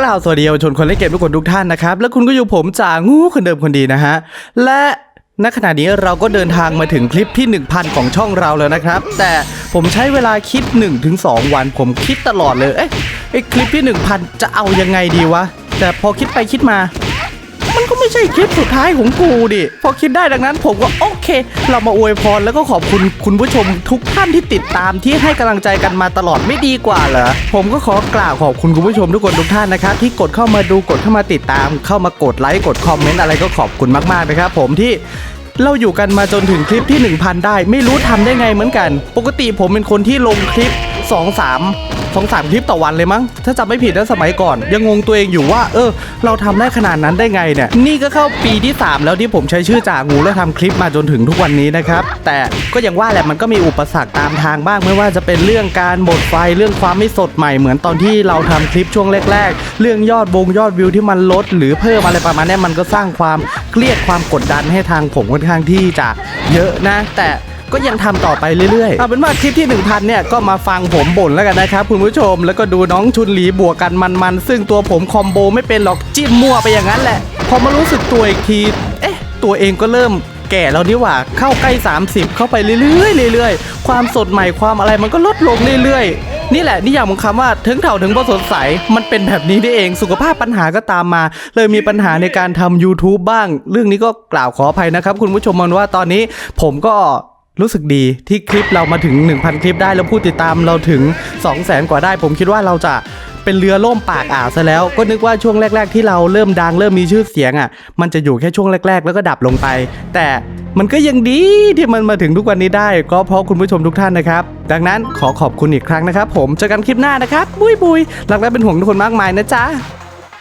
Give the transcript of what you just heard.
กล่าวสวัสดีเยาวชนคนเล่นเกมทุกคนทุกท่านนะครับ และคุณก็อยู่ผมจ่างูคนเดิมคนดีนะฮะ และณขณะนี้เราก็เดินทางมาถึงคลิปที่ 1000 ของช่องเราแล้วนะครับ แต่ผมใช้เวลาคิด 1-2 วัน ผมคิดตลอดเลย เอ๊ะไอคลิปที่ 1000 จะเอายังไงดีวะ แต่พอคิดไปคิดมา มันก็ไม่ใช่คลิปสุดท้ายของกูดิ พอคิดได้ดังนั้นผมก็โอเค เรามาอวยพรแล้วก็ขอบคุณคุณผู้ชมทุกท่านที่ติดตามที่ให้กำลังใจกันมาตลอดไม่ดีกว่าเหรอ ผมก็ขอกล่าวขอบคุณคุณผู้ชมทุกคนทุกท่านนะครับที่กดเข้ามาดูกดเข้ามาติดตาม เข้ามากดไลค์กดคอมเมนต์อะไรก็ขอบคุณมากๆนะครับผมที่เราอยู่กันมาจนถึงคลิปที่ 1000 ได้ ไม่รู้ทำได้ไงเหมือนกัน ปกติผมเป็นคนที่ลงคลิป 2 3 2 3คลิปต่อวันเลยมั้ง ถ้าจำไม่ผิดนะสมัยก่อน ยังงงตัวเองอยู่ว่า เออ เราทำได้ขนาดนั้นได้ไงเนี่ย นี่ก็เข้าปีที่ 3 แล้วที่ผมใช้ชื่อจ่างูแล้วทำคลิปมาจนถึงทุกวันนี้นะครับ แต่ก็ยังว่าแหละมันก็มีอุปสรรคตามทางบ้างไม่ว่าจะเป็นเรื่องการหมดไฟเรื่องความไม่สดใหม่เหมือนตอนที่เราทำคลิปช่วงแรก ๆ เรื่องยอดวงยอดวิวที่มันลด หรือเพิ่มอะไรประมาณนี้มันก็สร้างความเครียดความกดดันให้ทางผมค่อนข้างที่จะเยอะนะ แต่ ก็ยังทำต่อไปเรื่อยๆเอาเป็นว่าคลิปที่ 1000 เนี่ยก็มาฟังผมบ่นแล้วกันนะครับคุณผู้ชมแล้วก็ดูน้องชุนหลีบวกกันมันๆซึ่งตัวผมคอมโบไม่เป็นหรอกจิ้มมั่วไปอย่างนั้นแหละ พอมารู้สึกตัวอีกที เอ๊ะ ตัวเองก็เริ่มแก่แล้วนี่หว่าเข้าใกล้ 30 เข้าไปเรื่อยๆเรื่อยๆ ความสดใหม่ความอะไรมันก็ลดลงเรื่อยๆ นี่แหละนี่อย่างของคำว่าถึงเถ่าถึงพอสดใส มันเป็นแบบนี้นี่เองสุขภาพปัญหาก็ตามมา เลยมีปัญหาในการทำ YouTube บ้าง เรื่องนี้ก็กล่าวขออภัยนะครับ คุณผู้ชมมันว่าตอนนี้ผมก็ รู้สึกดีที่คลิปเรามาถึง 1,000 คลิปได้แล้วผู้ติดตามเราถึง 200,000 กว่าได้ ผมคิดว่าเราจะเป็นเรือล่มปากอ่าวซะแล้วก็นึกว่าช่วงแรก ๆ ที่เราเริ่มดังเริ่มมีชื่อเสียงอะ มันจะอยู่แค่ช่วงแรก ๆ แล้วก็ดับลงไป แต่มันก็ยังดีที่มันมาถึงทุกวันนี้ได้ ก็เพราะคุณผู้ชมทุกท่านนะครับ ดังนั้นขอขอบคุณอีกครั้งนะครับ ผมเจอกันคลิปหน้านะครับบุยบุยรักและเป็นห่วงทุกคนมากมายนะจ๊ะ